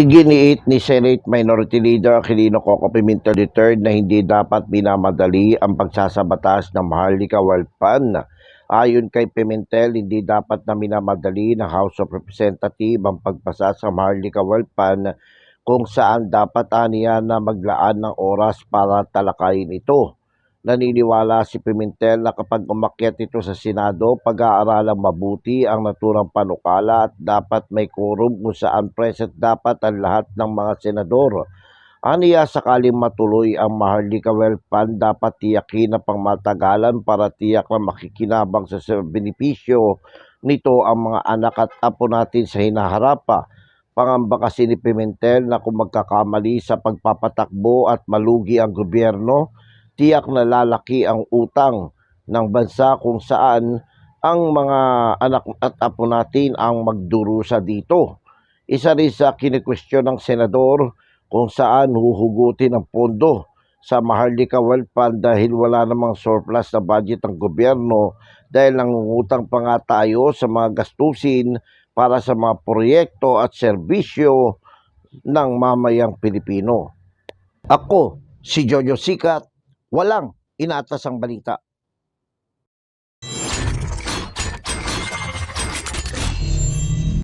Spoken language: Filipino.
Iginiit ni Senate Minority Leader Aquilino Coco Pimentel III na hindi dapat minamadali ang pagsasabatas ng Maharlika Fund. Ayon kay Pimentel, hindi dapat na minamadali ng House of Representatives ang pagpasa sa Maharlika Fund kung saan dapat aniya na maglaan ng oras para talakayin ito. Naniniwala si Pimentel na kapag umakyat ito sa Senado, pag-aaralang mabuti ang naturang panukala at dapat may quorum kung saan present dapat ang lahat ng mga senador. Aniya sakaling matuloy ang Maharlika Wealth Fund, dapat tiyakin na pangmatagalan para tiyak na makikinabang sa benepisyo nito ang mga anak at apo natin sa hinaharapa. Pangamba kasi ni Pimentel na kung magkakamali sa pagpapatakbo at malugi ang gobyerno, tiyak na lalaki ang utang ng bansa kung saan ang mga anak at apo natin ang magdurusa dito. Isa rin sa kinikwestiyon ng senador kung saan huhugutin ang pondo sa Maharlika Wealth Fund dahil wala namang surplus na budget ang gobyerno dahil nangungutang pa nga tayo sa mga gastusin para sa mga proyekto at serbisyo ng mamayang Pilipino. Ako, si Jojo Sikat, walang inatas ang balita.